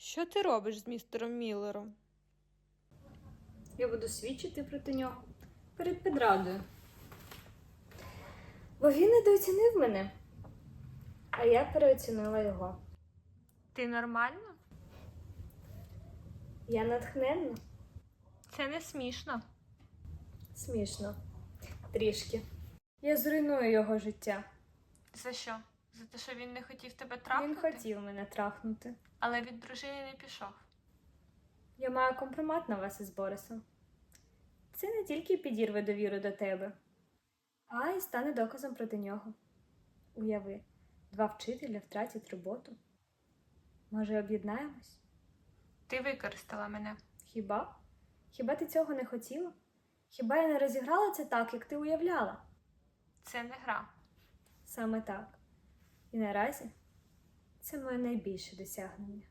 Що ти робиш з містером Міллером? Я буду свідчити проти нього перед підрадою. Бо він недооцінив мене, а я переоцінила його. Ти нормально? Я натхненна, Це не смішно. смішно. Трішки. Я зруйную його життя. За що? За те, що він не хотів тебе трахнути? Він хотів мене трахнути. Але від дружини не пішов. Я маю компромат на вас із Борисом. Це не тільки підірве довіру до тебе, а й стане доказом проти нього. Уяви, два вчителя втратять роботу. Може, об'єднаємось? Ти використала мене. Хіба? Хіба ти цього не хотіла? Хіба я не розіграла це так, як ти уявляла? Це не гра. Саме так. І наразі це моє найбільше досягнення.